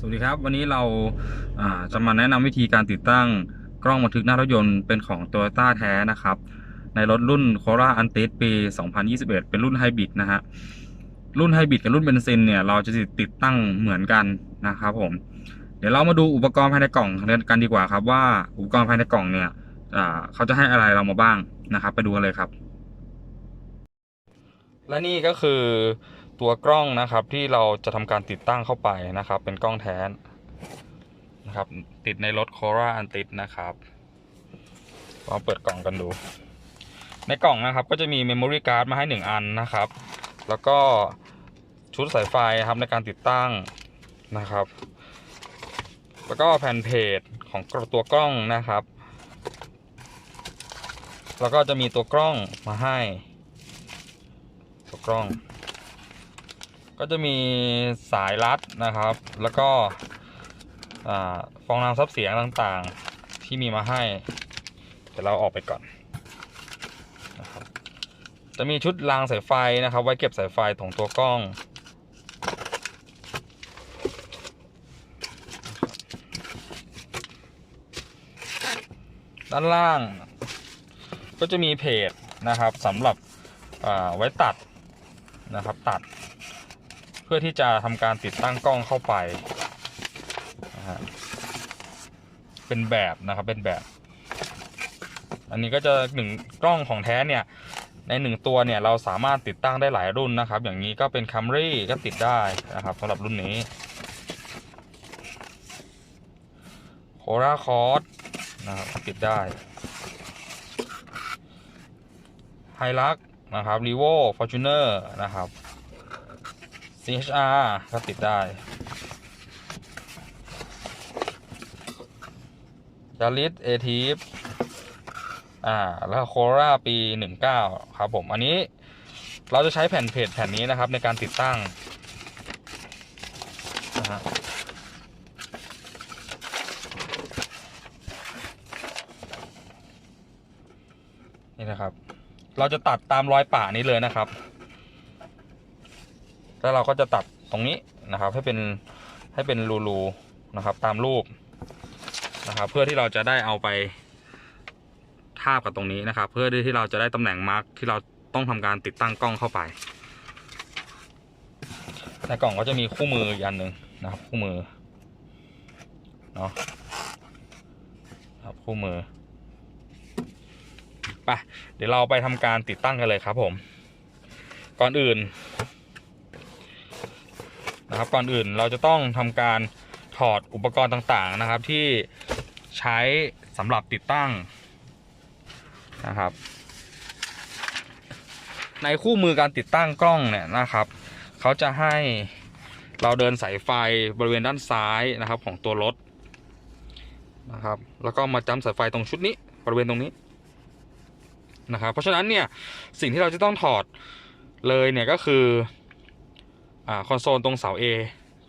สวัสดีครับ วันนี้เราาจะมาแนะนำวิธีการติดตั้งกล้องบันทึกหน้ารถยนต์เป็นของ Toyota แท้นะครับ ในรถรุ่น Corolla Altis ปี 2021 เป็นรุ่นไฮบริดนะฮะรุ่นไฮบริดกับรุ่นเบนซินเนี่ยเราจะติดตั้งเหมือนกันนะครับผม เดี๋ยวเรามาดูอุปกรณ์ภายในกล่องกันดีกว่าครับว่าอุปกรณ์ภายในกล่องเนี่ยเขาจะให้อะไรเรามาบ้างนะครับ ไปดูกันเลยครับ และนี่ก็คือ ตัวกล้องนะครับที่เราจะทำการติดตั้งเข้าไปนะครับ เป็นกล้องแท้นะครับ ติดในรถ Corolla Altis นะครับลองเปิดกล่องกันดู ในกล่องนะครับก็จะมี Memory Card มาให้ 1 อันนะครับ แล้วก็ชุดสายไฟครับในการติดตั้งนะครับ แล้วก็แผ่นเพจของตัวกล้องนะครับ แล้วก็จะมีตัวกล้องมาให้ ตัวกล้อง ก็จะมีสายรัดนะครับ แล้วก็ฟองน้ำซับเสียงต่างๆที่มีมาให้เดี๋ยวเราออกไปก่อนนะครับจะมีชุดรางสายไฟนะครับ ไว้เก็บสายไฟของตัวกล้อง ด้านล่าง ก็จะมีเพจนะครับสำหรับไว้ตัดนะครับตัด พื่อที่จะทำการติดตั้งกล้องเข้าไปนะฮะเป็นแบบนะครับเป็นแบบ อันนี้ก็จะหนึ่งกล้องของแท้เนี่ยในหนึ่งตัวเนี่ยเราสามารถติดตั้งได้หลายรุ่นนะครับ อย่างนี้ก็เป็น Camry ก็ติดได้นะครับสำหรับรุ่นนี้ โคราคอร์สนะครับติดได้ไฮลักนะครับรีโวฟอร์จูเนอร์นะครับ CHR ก็ติดได้ยาริสเอทีฟอ่า แล้วโคราปี 19 ครับผม อันนี้เราจะใช้แผ่นเพจแผ่นนี้นะครับในการติดตั้งนะฮะนี่นะครับ เราจะตัดตามรอยป่านี้เลยนะครับ แล้วเราก็จะตัดตรงนี้นะครับ ให้เป็นให้เป็นรูๆนะครับ ตามรูปนะครับ เพื่อที่เราจะได้เอาไปทาบกับตรงนี้นะครับ เพื่อที่เราจะได้ตำแหน่งมาร์กที่เราต้องทำการติดตั้งกล้องเข้าไปในกล่องก็จะมีคู่มืออีกอันหนึ่งนะครับ คู่มือเนาะครับคู่มือไปเดี๋ยวเราไปทำการติดตั้งกันเลยครับผม ก่อนอื่น นะครับ ก่อนอื่นเราจะต้องทำการถอดอุปกรณ์ต่างๆนะครับ ที่ใช้สำหรับติดตั้งนะครับ ในคู่มือการติดตั้งกล้องเนี่ยนะครับเขาจะให้เราเดินสายไฟบริเวณด้านซ้ายนะครับของตัวรถนะครับ แล้วก็มาจ้ำสายไฟตรงชุดนี้บริเวณตรงนี้นะครับ เพราะฉะนั้นเนี่ยสิ่งที่เราจะต้องถอดเลยเนี่ยก็คือ คอนโซลตรงเสา A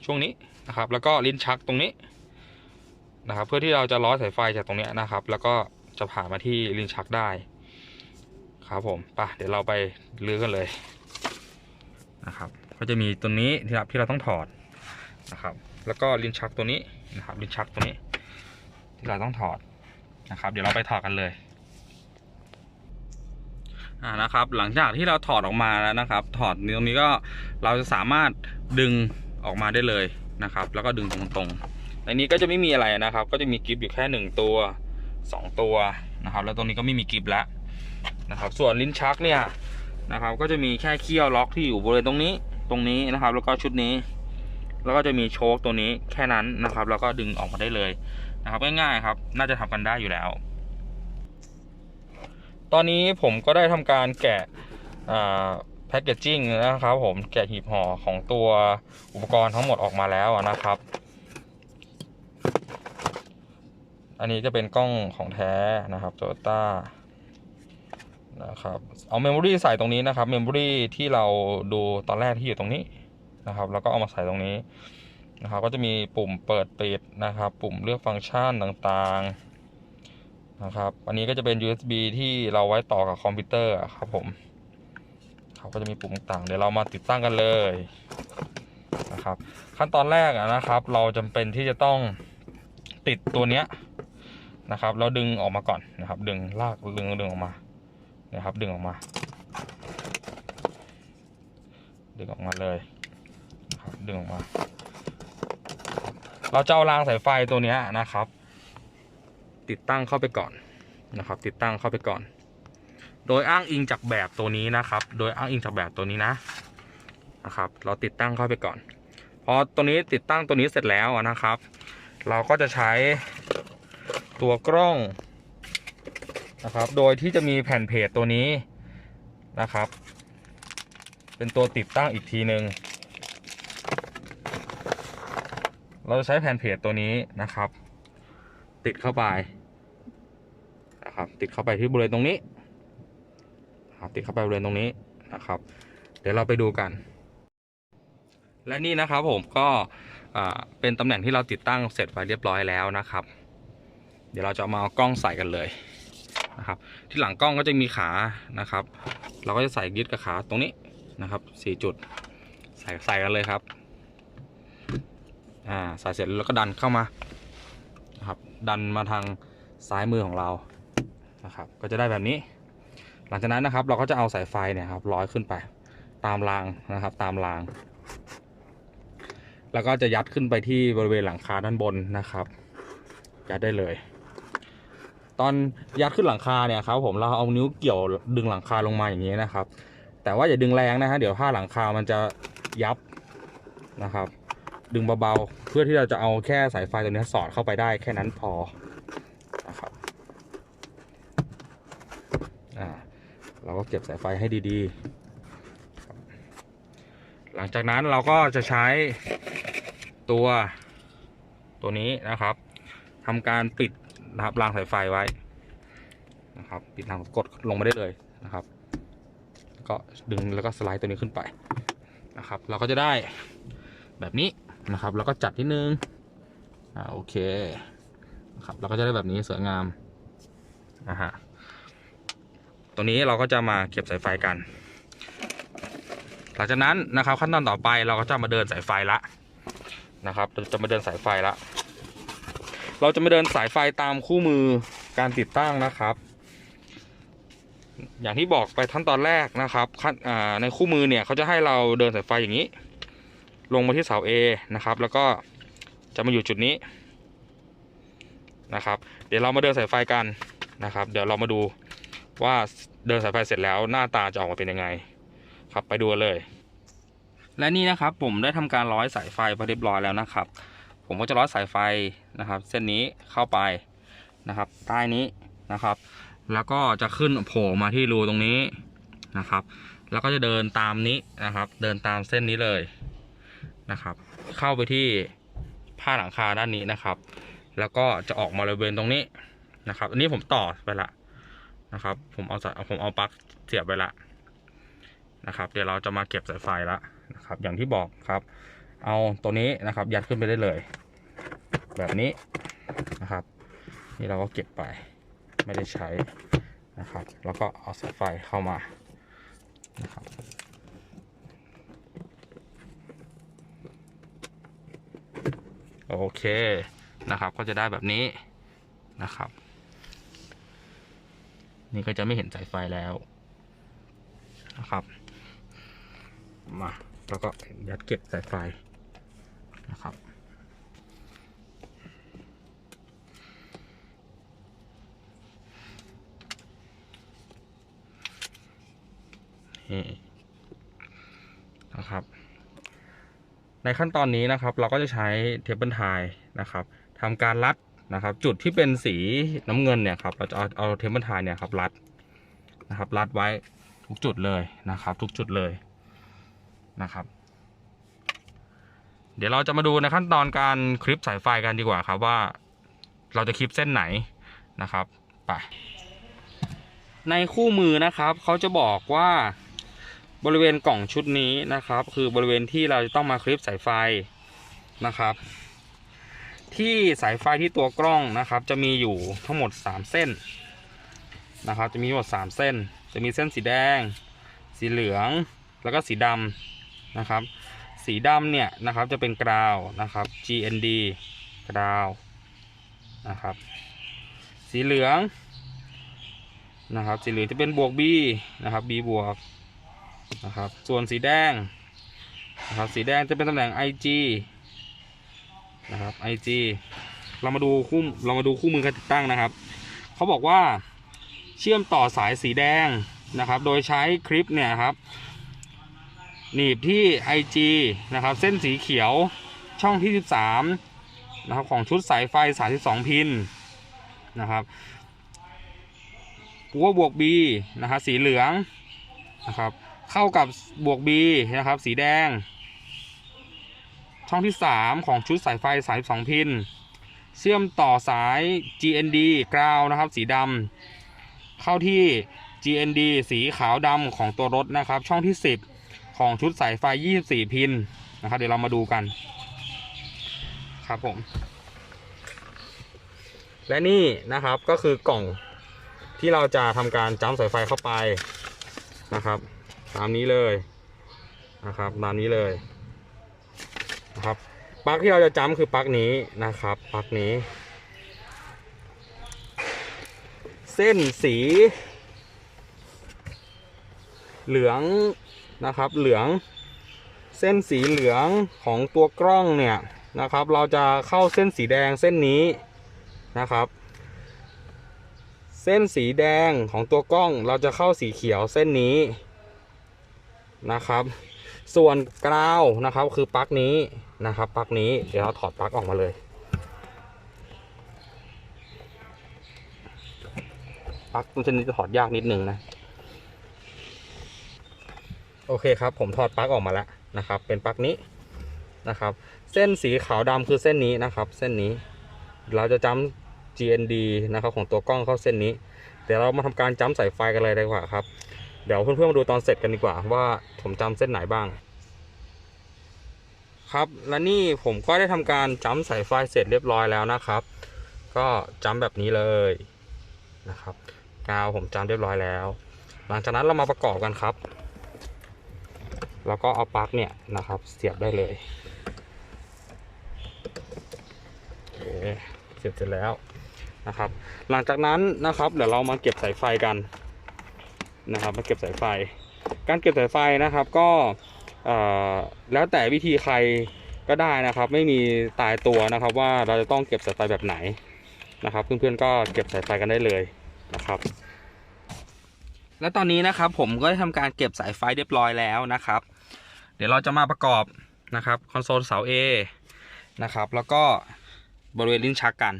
ช่วงนี้นะครับ แล้วก็ลิ้นชักตรงนี้นะครับ เพื่อที่เราจะล้อสายไฟจากตรงนี้นะครับ แล้วก็จะผ่านมาที่ลิ้นชักได้ครับผมไปะเดี๋ยวเราไปลื้อกันเลยนะครับ ก็จะมีตัวนี้ที่เราที่เราต้องถอดนะครับ แล้วก็ลิ้นชักตัวนี้นะครับลิ้นชักตัวนี้ ที่เราต้องถอดนะครับ เดี๋ยวเราไปถอดกันเลย อ่านะครับ หลังจากที่เราถอดออกมาแล้วนะครับ ถอดตรงนี้ก็เราจะสามารถดึงออกมาได้เลยนะครับ แล้วก็ดึงตรงๆในนี้ก็จะไม่มีอะไรนะครับ ก็จะมีกิฟอยู่แค่หนึ่งตัวสองตัวนะครับ แล้วตรงนี้ก็ไม่มีกิฟแล้วนะครับ ส่วนลิ้นชักเนี่ยนะครับ ก็จะมีแค่เขี้ยวล็อกที่อยู่บริเวณตรงนี้ตรงนี้นะครับ แล้วก็ชุดนี้ แล้วก็จะมีโชคตัวนี้แค่นั้นนะครับ แล้วก็ดึงออกมาได้เลยนะครับ ง่ายๆครับ น่าจะทำกันได้อยู่แล้ว ตอนนี้ผมก็ได้ทำการแกะแพคเกจจิ้งนะครับผมแกะหีบห่อของตัวอุปกรณ์ทั้งหมดออกมาแล้วนะครับ อันนี้จะเป็นกล้องของแท้นะครับโตโยต้านะครับเอาเมมโมรี่ใส่ตรงนี้นะครับเมมโมรี่ที่เราดูตอนแรกที่อยู่ตรงนี้นะครับ แล้วก็เอามาใส่ตรงนี้นะครับ ก็จะมีปุ่มเปิดปิดนะครับ ปุ่มเลือกฟังก์ชันต่างๆ นะครับอันนี้ก็จะเป็น USB ที่เราไว้ต่อกับคอมพิวเตอร์ครับผมเขาก็จะมีปุ่มต่างเดี๋ยวเรามาติดตั้งกันเลยนะครับ ขั้นตอนแรกนะครับ เราจำเป็นที่จะต้องติดตัวเนี้ยนะครับ เราดึงออกมาก่อนนะครับ ดึงลากดึงดึงออกมานะครับ ดึงออกมา ดึงออกมาเลยนะครับดึงออกมา เราจะเอารางสายไฟตัวเนี้ยนะครับ ติดตั้งเข้าไปก่อนนะครับ ติดตั้งเข้าไปก่อน โดยอ้างอิงจากแบบตัวนี้นะครับ โดยอ้างอิงจากแบบตัวนี้นะนะครับ เราติดตั้งเข้าไปก่อนพอตัวนี้ติดตั้งตัวนี้เสร็จแล้วนะครับ เราก็จะใช้ตัวกล้องนะครับ โดยที่จะมีแผ่นเพจตัวนี้นะครับ เป็นตัวติดตั้งอีกทีหนึ่งเราจะใช้แผ่นเพจตัวนี้นะครับ ติดเข้าไป นะครับ ติดเข้าไปที่บริเวณตรงนี้นะครับติดเข้าไปบริเวณตรงนี้นะครับ เดี๋ยวเราไปดูกัน และนี่นะครับผมก็เป็นตำแหน่งที่เราติดตั้งเสร็จไปเรียบร้อยแล้วนะครับ เดี๋ยวเราจะมาเอากล้องใส่กันเลยนะครับ ที่หลังกล้องก็จะมีขานะครับ เราก็จะใส่ยึดกับขาตรงนี้นะครับสี่จุดใส่ใส่กันเลยครับอ่าใส่เสร็จแล้วก็ดันเข้ามานะครับ ดันมาทางซ้ายมือของเรา นะครับ ก็จะได้แบบนี้ หลังจากนั้นนะครับ เราก็จะเอาสายไฟเนี่ยครับร้อยขึ้นไป ตามรางนะครับ ตามราง แล้วก็จะยัดขึ้นไปที่บริเวณหลังคาด้านบนนะครับ ยัดได้เลย ตอนยัดขึ้นหลังคาเนี่ยครับ ผมเราเอานิ้วเกี่ยวดึงหลังคาลงมาอย่างนี้นะครับ แต่ว่าอย่าดึงแรงนะฮะเดี๋ยวผ้าหลังคามันจะยับนะครับ ดึงเบาๆเพื่อที่เราจะเอาแค่สายไฟตัวนี้สอดเข้าไปได้แค่นั้นพอนะครับอ่า เราก็เก็บสายไฟให้ดีๆ หลังจากนั้นเราก็จะใช้ตัวตัวนี้นะครับทำการปิดนะครับรางสายไฟไว้นะครับปิดรางกดลงมาได้เลยนะครับ ก็ดึงแล้วก็สไลด์ตัวนี้ขึ้นไปนะครับ เราก็จะได้แบบนี้นะครับ แล้วก็จัดนิดนึงอ่าโอเคนะครับเราก็จะได้แบบนี้สวยงามนะฮะ ตัวนี้เราก็จะมาเก็บสายไฟกัน หลังจากนั้นนะครับขั้นตอนต่อไปเราก็จะมาเดินสายไฟละนะครับจะมาเดินสายไฟละ เราจะมาเดินสายไฟตามคู่มือการติดตั้งนะครับ อย่างที่บอกไปขั้นตอนแรกนะครับขั้นในคู่มือเนี่ยเขาจะให้เราเดินสายไฟอย่างนี้ ลงมาที่เสา A นะครับ แล้วก็จะมาอยู่จุดนี้นะครับ เดี๋ยวเรามาเดินสายไฟกันนะครับ เดี๋ยวเรามาดู ว่าเดินสายไฟเสร็จแล้วหน้าตาจะออกมาเป็นยังไง ครับไปดูเลย และนี่นะครับผมได้ทำการร้อยสายไฟไปเรียบร้อยแล้วนะครับ ผมก็จะร้อยสายไฟนะครับ เส้นนี้เข้าไปนะครับ ใต้นี้นะครับ แล้วก็จะขึ้นโผล่มาที่รูตรงนี้นะครับ แล้วก็จะเดินตามนี้นะครับ เดินตามเส้นนี้เลยนะครับ เข้าไปที่ผ้าหลังคาด้านนี้นะครับ แล้วก็จะออกมาบริเวณตรงนี้นะครับ อันนี้ผมต่อไปละ นะครับ ผมเอาผมเอาปลั๊กเสียบไปละนะครับ เดี๋ยวเราจะมาเก็บสายไฟละนะครับ อย่างที่บอกครับ เอาตัวนี้นะครับ ยัดขึ้นไปได้เลย แบบนี้นะครับ นี่เราก็เก็บไปไม่ได้ใช้นะครับ แล้วก็เอาสายไฟเข้ามานะครับโอเคนะครับก็จะได้แบบนี้นะครับ นี่ก็จะไม่เห็นสายไฟแล้วนะครับ มาแล้วก็ยัดเก็บสายไฟนะครับ นี่นะครับ ในขั้นตอนนี้นะครับเราก็จะใช้เทปเปิลไทนะครับทำการรัด นะครับ จุดที่เป็นสีน้ำเงินเนี่ยครับเราจะเอาเอาเทปเปิลไทเนี่ยครับรัดนะครับ รัดไว้ทุกจุดเลยนะครับ ทุกจุดเลยนะครับ เดี๋ยวเราจะมาดูในขั้นตอนการคลิปสายไฟกันดีกว่าครับว่า เราจะคลิปเส้นไหนนะครับไปในคู่มือนะครับเขาจะบอกว่าบริเวณกล่องชุดนี้นะครับ คือบริเวณที่เราจะต้องมาคลิปสายไฟนะครับ ที่สายไฟที่ตัวกล้องนะครับ จะมีอยู่ทั้งหมด 3 เส้นนะครับ จะมีทั้งหมด 3 เส้น จะมีเส้นสีแดง สีเหลือง แล้วก็สีดำนะครับ สีดำเนี่ยนะครับจะเป็นกราวนะครับ GND กราวนะครับ สีเหลืองนะครับ สีเหลืองจะเป็นบวก B นะครับ B บวกนะครับ ส่วนสีแดงนะครับ สีแดงจะเป็นตำแหน่ง IG นะครับ IG เรามาดูคู่เรามาดูคู่มือการติดตั้งนะครับเขาบอกว่าเชื่อมต่อสายสีแดงนะครับ โดยใช้คลิปเนี่ยครับ หนีบที่ IG นะครับ เส้นสีเขียวช่องที่ 13นะครับของชุดสายไฟ 32 พินนะครับปัวบวก B นะครับสีเหลืองนะครับ เข้ากับบวก B นะครับ สีแดง ช่องที่ 3 ของชุดสายไฟ 32 พิน เชื่อมต่อสาย GND กราวนะครับ สีดำเข้าที่ GND สีขาวดำของตัวรถนะครับ ช่องที่ 10 ของชุดสายไฟ 24 พินนะครับ เดี๋ยวเรามาดูกัน ครับผม และนี่นะครับก็คือกล่องที่เราจะทำการจ้ำสายไฟเข้าไปนะครับ ตามนี้เลยนะครับ ตามนี้เลย นะครับปลั๊กที่เราจะจ้ำคือปลั๊กนี้นะครับปลั๊กนี้ เส้นสี เหลืองนะครับ เหลือง เส้นสีเหลืองของตัวกล้องเนี่ยนะครับ เราจะเข้าเส้นสีแดงเส้นนี้นะครับ เส้นสีแดงของตัวกล้องเราจะเข้าสีเขียวเส้นนี้นะครับ ส่วนกราวนะครับคือปลั๊กนี้นะครับปลั๊กนี้เดี๋ยวเราถอดปลั๊กออกมาเลยปลั๊กตัวชนิดจะถอดยากนิดนึงนะ โอเคครับ ผมถอดปลั๊กออกมาแล้วนะครับ เป็นปลั๊กนี้นะครับ เส้นสีขาวดำคือเส้นนี้นะครับ เส้นนี้ เราจะจ้ำ GND นะครับของตัวกล้องเข้าเส้นนี้ เดี๋ยวเรามาทำการจ้ำสายไฟกันเลยดีกว่าครับ เดี๋ยวเพื่อนๆมาดูตอนเสร็จกันดีกว่า ว่าผมจำเส้นไหนบ้าง ครับและนี่ผมก็ได้ทำการจ้ำสายไฟเสร็จเรียบร้อยแล้วนะครับ ก็จ้ำแบบนี้เลยนะครับกาวผมจ้ำเรียบร้อยแล้ว หลังจากนั้นเรามาประกอบกันครับ แล้วก็เอาปลั๊กเนี่ยนะครับเสียบได้เลยเคเสียบเสร็จแล้วนะครับ หลังจากนั้นนะครับ เดี๋ยวเรามาเก็บสายไฟกัน นะครับมาเก็บสายไฟ การเก็บสายไฟนะครับก็แล้วแต่วิธีใครก็ได้นะครับ ไม่มีตายตัวนะครับ ว่าเราจะต้องเก็บสายไฟแบบไหนนะครับ เพื่อนๆก็เก็บสายไฟกันได้เลยนะครับ และตอนนี้นะครับผมก็ได้ทำการเก็บสายไฟเรียบร้อยแล้วนะครับ เดี๋ยวเราจะมาประกอบนะครับคอนโซลเสา A นะครับแล้วก็บริเวณลิ้นชักกัน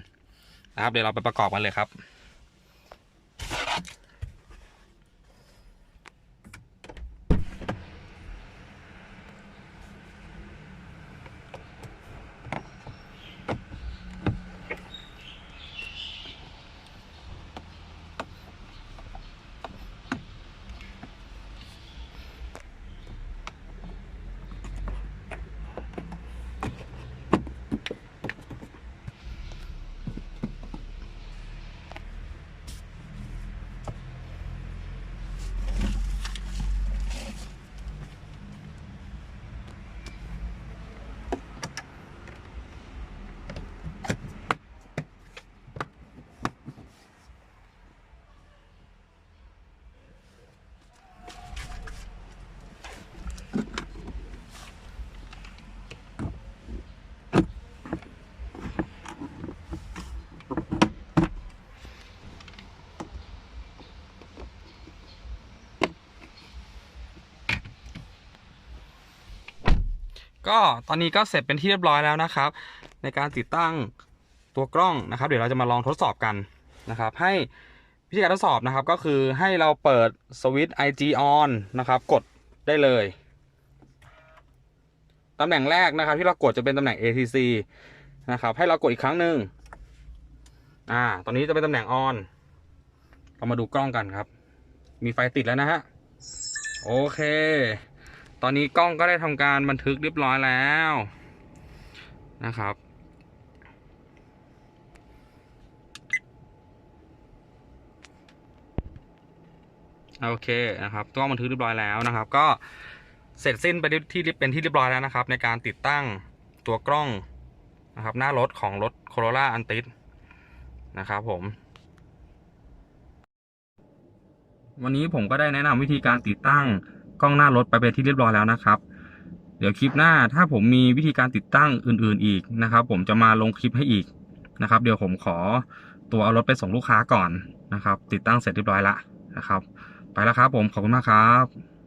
นะครับ เดี๋ยวเราไปประกอบกันเลยครับ ก็ตอนนี้ก็เสร็จเป็นที่เรียบร้อยแล้วนะครับ ในการติดตั้งตัวกล้องนะครับ เดี๋ยวเราจะมาลองทดสอบกันนะครับ ให้วิธีการทดสอบนะครับก็คือให้เราเปิดสวิตช์ IG on นะครับ กดได้เลยตำแหน่งแรกนะครับ ที่เรากดจะเป็นตำแหน่ง ATC นะครับ ให้เรากดอีกครั้งหนึ่งอ่า ตอนนี้จะเป็นตำแหน่ง on เรามาดูกล้องกันครับ มีไฟติดแล้วนะฮะ โอเค ตอนนี้กล้องก็ได้ทำการบันทึกเรียบร้อยแล้วนะครับ โอเคนะครับกล้องบันทึกเรียบร้อยแล้วนะครับ ก็เสร็จสิ้นไปที่เป็นที่เรียบร้อยแล้วนะครับ ในการติดตั้งตัวกล้องนะครับ หน้ารถของรถ Corolla Antis นะครับผม วันนี้ผมก็ได้แนะนำวิธีการติดตั้ง กล้องหน้ารถไปเป็นที่เรียบร้อยแล้วนะครับ เดี๋ยวคลิปหน้าถ้าผมมีวิธีการติดตั้งอื่น ๆอีกนะครับ ผมจะมาลงคลิปให้อีกนะครับ เดี๋ยวผมขอตัวเอารถไปส่งลูกค้าก่อนนะครับ ติดตั้งเสร็จเรียบร้อยละนะครับ ไปแล้วครับผมขอบคุณมากครับ